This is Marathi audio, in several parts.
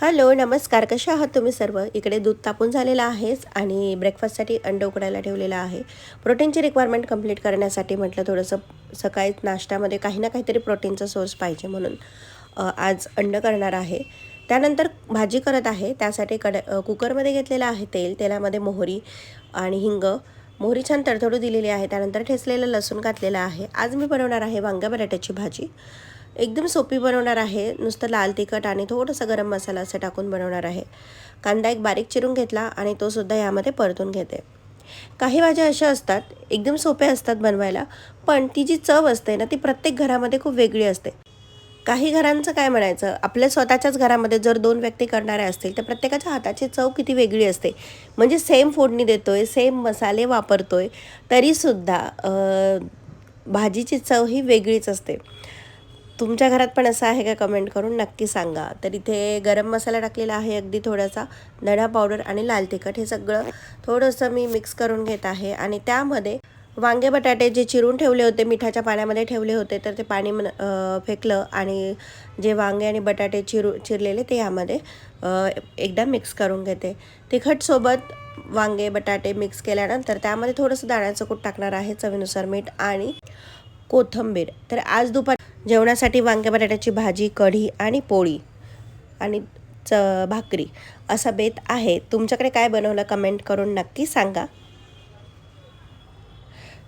हॅलो नमस्कार. कशा आहात तुम्ही सर्व? इकडे दूध तापून झालेलं आहेच आणि ब्रेकफास्टसाठी अंड उकडायला ठेवलेलं आहे. प्रोटीनची रिक्वायरमेंट कंप्लीट करण्यासाठी म्हटलं थोडंसं सकाळी नाश्त्यामध्ये काही ना काहीतरी प्रोटीनचा सोर्स पाहिजे म्हणून आज अंड करणार आहे. त्यानंतर भाजी करत आहे. त्यासाठी कड कुकरमध्ये घेतलेलं आहे तेल. तेलामध्ये मोहरी आणि हिंग. मोहरी छान तडतडू दिलेली आहे. त्यानंतर ठेचलेलं लसूण घातलेलं आहे. आज मी बनवणार आहे वांग्या बटाट्याची भाजी. एकदम सोपी बनवणार आहे. नुसतं लाल तिखट आणि थोडंसं गरम मसाला असं टाकून बनवणार आहे. कांदा एक बारीक चिरून घेतला आणि तो सुद्धा यामध्ये परतून घेते. काही भाज्या अशा असतात एकदम सोप्या असतात बनवायला पण ती जी चव असते ना ती प्रत्येक घरामध्ये खूप वेगळी असते. काही घरांचं काय म्हणायचं आपल्या स्वतःच्याच घरामध्ये जर दोन व्यक्ती करणाऱ्या असतील तर प्रत्येकाच्या हाताची चव किती वेगळी असते. म्हणजे सेम फोडणी देतोय सेम मसाले वापरतोय तरीसुद्धा भाजीची चव ही वेगळीच असते. तुमच्या घरात पण असं आहे का कमेंट करून? नक्की सांगा. तर इथे गरम मसाला टाकलेला आहे अगदी थोडासा धणा पावडर आणि लाल तिखट. हे सगळं थोडंसं मी मिक्स करून घेत आहे. आणि त्यामध्ये वांगे बटाटे जे चिरून ठेवले होते मिठाच्या पाण्यामध्ये ठेवले होते तर ते पाणी फेकलं आणि जे वांगे आणि बटाटे चिरू चिरलेले ते यामध्ये एकदा मिक्स करून घेते. तिखटसोबत वांगे बटाटे मिक्स केल्यानंतर त्यामध्ये थोडंसं दाण्याचं कूट टाकणार आहे चवीनुसार मीठ आणि कोथंबीर. तर आज दुपार जेवणासाठी वांग्या बटाट्याची भाजी कढी आणि पोळी आणि च भाकरी असा बेत आहे. तुमच्याकडे काय बनवलं कमेंट करून नक्की सांगा.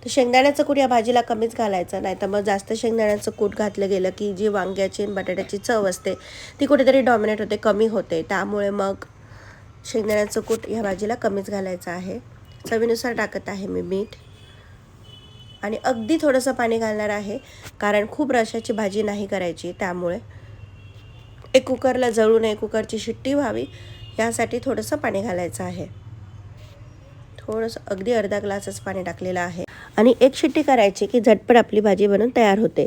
तर शेंगदाण्याचं कूट या भाजीला कमीच घालायचं नाही तर मग जास्त शेंगदाण्याचं कूट घातलं गेलं की जी वांग्याची आणि बटाट्याची चव असते ती कुठेतरी डॉमिनेट होते कमी होते. त्यामुळे मग शेंगदाण्याचं कूट या भाजीला कमीच घालायचं आहे. चवीनुसार टाकत आहे मी मीठ. आणि अगदी थोडंसं पाणी घालणार आहे कारण खूप रशाची भाजी नाही करायची त्यामुळे एक कुकरला जळू नये कुकरची शिट्टी व्हावी यासाठी थोडंसं पाणी घालायचं आहे. थोडंसं अगदी अर्धा ग्लासच पाणी टाकलेलं आहे. आणि एक शिट्टी करायची की झटपट आपली भाजी बनून तयार होते.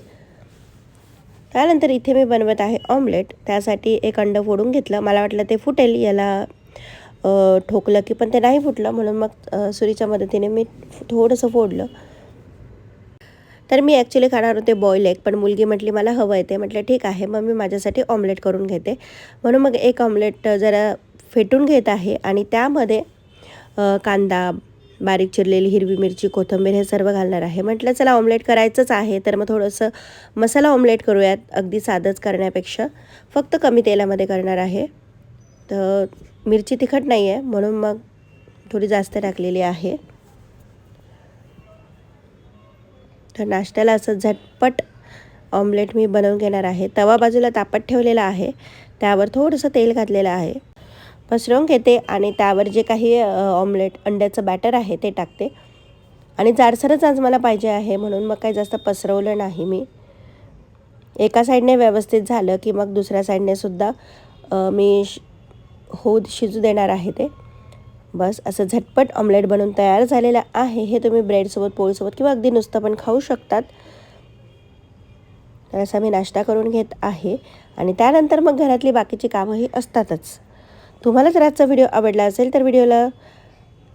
त्यानंतर इथे मी बनवत आहे ऑमलेट त्यासाठी एक अंडं फोडून घेतलं. मला वाटलं ते फुटेल याला ठोकलं की पण ते नाही फुटलं म्हणून मग सुरीच्या मदतीने मी थोडंसं फोडलं. तर मी ॲक्च्युली खाणार होते बॉईल एग पण मुलगी म्हटली मला हवं आहे ते. म्हटलं ठीक आहे मग मी माझ्यासाठी ऑमलेट करून घेते. म्हणून मग एक ऑमलेट जरा फेटून घेत आहे आणि त्यामध्ये कांदा बारीक चिरलेली हिरवी मिरची कोथिंबीर हे सर्व घालणार आहे. म्हटलं चला ऑमलेट करायचंच आहे तर मग थोडंसं मसाला ऑमलेट करूयात अगदी साधंच करण्यापेक्षा. फक्त कमी तेलामध्ये करणार आहे. तर मिरची तिखट नाही आहे म्हणून मग थोडी जास्त टाकलेली आहे. तर नाश्त्याला असं झटपट ऑमलेट मी बनवून घेणार आहे. तवा बाजूला तापत ठेवलेला आहे. त्यावर थोडंसं तेल घातलेलं आहे. पसरवून घेते आणि त्यावर जे काही ऑमलेट अंड्याचं बॅटर आहे ते टाकते. आणि जाडसरच आज मला पाहिजे आहे म्हणून मग काही जास्त पसरवलं नाही मी. एका साईडने व्यवस्थित झालं की मग दुसऱ्या साईडने सुद्धा मी श होऊ शिजू देणार आहे ते. बस असं झटपट ऑमलेट बनवून तयार झालेलं आहे. हे तुम्ही ब्रेडसोबत पोळीसोबत किंवा अगदी नुसतं पण खाऊ शकतात. तर असा मी नाश्ता करून घेत आहे. आणि त्यानंतर मग घरातली बाकीची कामंही असतातच. तुम्हाला जर आजचा व्हिडिओ आवडला असेल तर व्हिडिओला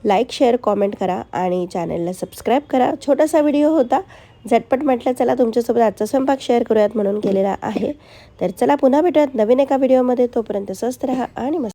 लाईक शेअर कॉमेंट करा आणि चॅनलला सबस्क्राईब करा. छोटासा व्हिडिओ होता. झटपट म्हटलं चला तुमच्यासोबत आजचा स्वयंपाक शेअर करूयात म्हणून केलेला आहे. तर चला पुन्हा भेटूयात नवीन एका व्हिडिओमध्ये तोपर्यंत स्वस्त राहा आणि मस्त